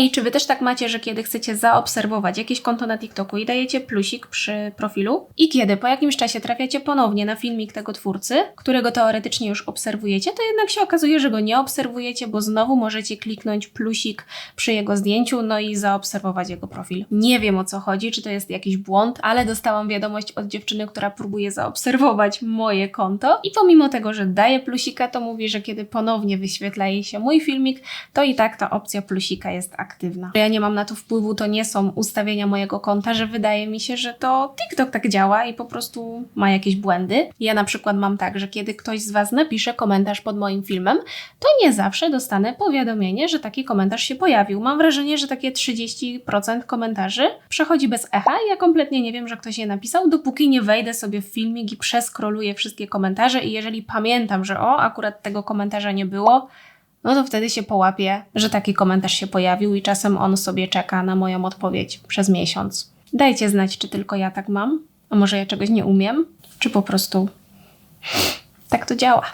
Ej, czy wy też tak macie, że kiedy chcecie zaobserwować jakieś konto na TikToku i dajecie plusik przy profilu i kiedy po jakimś czasie trafiacie ponownie na filmik tego twórcy, którego teoretycznie już obserwujecie, to jednak się okazuje, że go nie obserwujecie, bo znowu możecie kliknąć plusik przy jego zdjęciu, no i zaobserwować jego profil. Nie wiem o co chodzi, czy to jest jakiś błąd, ale dostałam wiadomość od dziewczyny, która próbuje zaobserwować moje konto i pomimo tego, że daje plusika, to mówi, że kiedy ponownie wyświetla jej się mój filmik, to i tak ta opcja plusika jest aktywna. Ja nie mam na to wpływu, to nie są ustawienia mojego konta, że wydaje mi się, że to TikTok tak działa i po prostu ma jakieś błędy. Ja na przykład mam tak, że kiedy ktoś z Was napisze komentarz pod moim filmem, to nie zawsze dostanę powiadomienie, że taki komentarz się pojawił. Mam wrażenie, że takie 30% komentarzy przechodzi bez echa i ja kompletnie nie wiem, że ktoś je napisał, dopóki nie wejdę sobie w filmik i przeskroluję wszystkie komentarze i jeżeli pamiętam, że o, akurat tego komentarza nie było, no to wtedy się połapię, że taki komentarz się pojawił i czasem on sobie czeka na moją odpowiedź przez miesiąc. Dajcie znać, czy tylko ja tak mam, a może ja czegoś nie umiem, czy po prostu tak to działa.